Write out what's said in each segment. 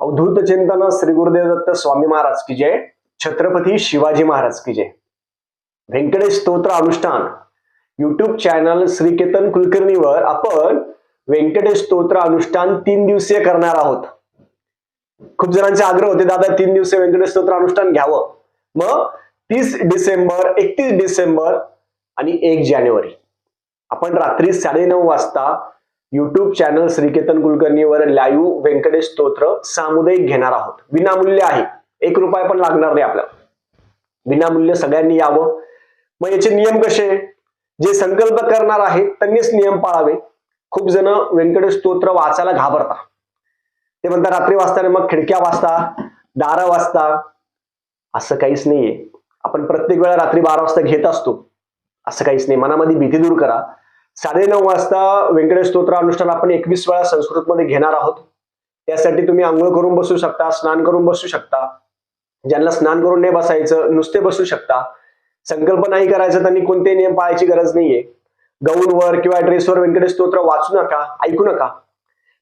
अवधूत चिंतन श्री गुरुदेव दत्त स्वामी महाराज की जय. छत्रपती शिवाजी महाराज की जय. व्यंकटेश स्तोत्र अनुष्ठान. युट्यूब चॅनल श्री केतन कुलकर्णीवर आपण व्यंकटेश स्तोत्र अनुष्ठान तीन दिवसीय करणार आहोत. खूप जणांचे आग्रह होते दादा तीन दिवसीय व्यंकटेश स्तोत्र अनुष्ठान घ्यावं. मग तीस डिसेंबर एकतीस डिसेंबर आणि एक जानेवारी. आपण रात्री साडेनऊ वाजता युट्यूब चॅनल श्रीकेतन कुलकर्णीवर लाईव्ह व्यंकटेश स्तोत्र सामुदायिक घेणार आहोत. विनामूल्य आहे. एक रुपया पण लागणार नाही आपल्याला. विनामूल्य सगळ्यांनी यावं. मग याचे नियम कसे? जे संकल्प करणार आहेत त्यांनीच नियम पाळावे. खूप जण व्यंकटेश स्तोत्र वाचायला घाबरता ते म्हणतात रात्री वाचताना मग खिडक्या वाचता दारा वाचता असं काहीच नाहीये. आपण प्रत्येक वेळा रात्री बारा वाजता घेत असतो. असं काहीच नाही. मनामध्ये भीती दूर करा. साडेनऊ वाजता व्यंकटेश स्तोत्र अनुष्ठान आपण एकवीस वेळा संस्कृतमध्ये घेणार आहोत. त्यासाठी तुम्ही आंघोळ करून बसू शकता स्नान करून बसू शकता. ज्यांना स्नान करून नाही बसायचं नुसते बसू शकता. संकल्प नाही करायचं त्यांनी कोणते नियम पाळायची गरज नाहीये. गौनवर किंवा ड्रेसवर व्यंकटेश स्तोत्र वाचू नका ऐकू नका.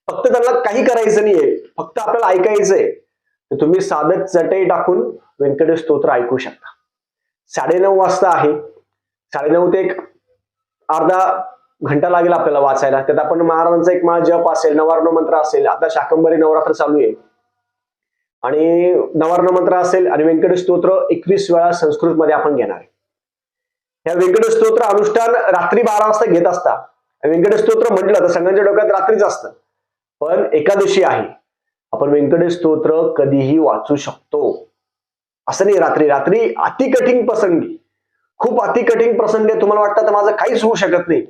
फक्त त्यांना काही करायचं नाहीये फक्त आपल्याला ऐकायचंय. तर तुम्ही साधत चटई टाकून व्यंकटेश स्तोत्र ऐकू शकता. साडेनऊ वाजता आहे. साडेनऊ ते एक अर्धा घंटा लागेल आपल्याला वाचायला. त्यात आपण महाराजांचा एक माळ जप असेल नवार्ण मंत्र असेल आता शाकंभरी नवरात्र चालू आहे. आणि नवार्ण मंत्र असेल आणि व्यंकटेश स्तोत्र एकवीस वेळा संस्कृत मध्ये आपण घेणार आहे. या व्यंकटेश स्तोत्र अनुष्ठान रात्री बारा वाजता घेत असता व्यंकटेश स्तोत्र म्हटलं तर सगळ्यांच्या डोक्यात रात्रीच असतं. पण एकादशी आहे. आपण व्यंकटेश स्तोत्र कधीही वाचू शकतो. असं नाही रात्री. रात्री अति कठीण प्रसंगी. खूप अति कठीण प्रसंग आहे तुम्हाला वाटतं तर माझं काहीच होऊ शकत नाही.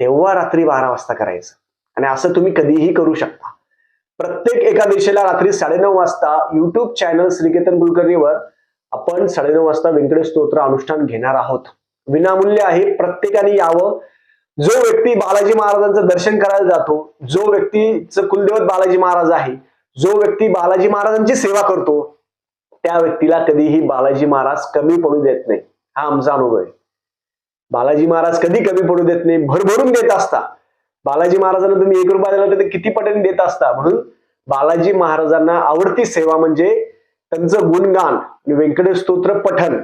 तेव्हा रात्री बारा वाजता करायचं. आणि असं तुम्ही कधीही करू शकता. प्रत्येक एका दिशेला रात्री साडेनऊ वाजता युट्यूब चॅनल श्रीकेतन कुलकर्णीवर आपण साडेनऊ वाजता व्यंकटेश स्तोत्र अनुष्ठान घेणार आहोत. विनामूल्य आहे. प्रत्येकाने यावं. जो व्यक्ती बालाजी महाराजांचं दर्शन करायला जातो जो व्यक्तीचं कुलदेवत बालाजी महाराज आहे जो व्यक्ती बालाजी महाराजांची सेवा करतो त्या व्यक्तीला कधीही बालाजी महाराज कमी पडू देत नाही. हा आमचा अनुभव आहे. बालाजी महाराज कधी कमी पडू देत नाही भरभरून देत असता. बालाजी महाराजांना तुम्ही एक रुपया दिला तर ते किती पटीने देत असता? म्हणून बालाजी महाराजांना आवडती सेवा म्हणजे त्यांचं गुणगान आणि व्यंकटेश स्तोत्र पठण.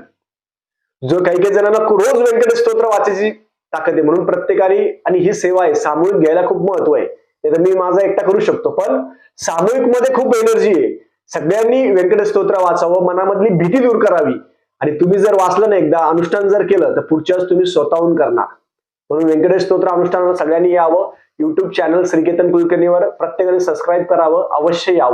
जो काही काही जणांना रोज व्यंकटेश स्तोत्र वाचायची ताकद आहे म्हणून प्रत्येकाने आणि ही सेवा आहे सामूहिक घ्यायला खूप महत्त्व आहे. ते तर मी माझा एकटा करू शकतो पण सामूहिकमध्ये खूप एनर्जी आहे. सगळ्यांनी व्यंकटेश स्तोत्र वाचावं मनामधली भीती दूर करावी. आणि तुम्ही जर वाचलं ना एकदा अनुष्ठान जर केलं तर पुढच्या वेळेस तुम्ही स्वतःहून करणार. म्हणून व्यंकटेश स्तोत्र अनुष्ठानाला सगळ्यांनी यावं. युट्यूब चॅनल श्रीकेतन कुलकर्णीवर प्रत्येकाने सबस्क्राईब करावं. अवश्य यावं.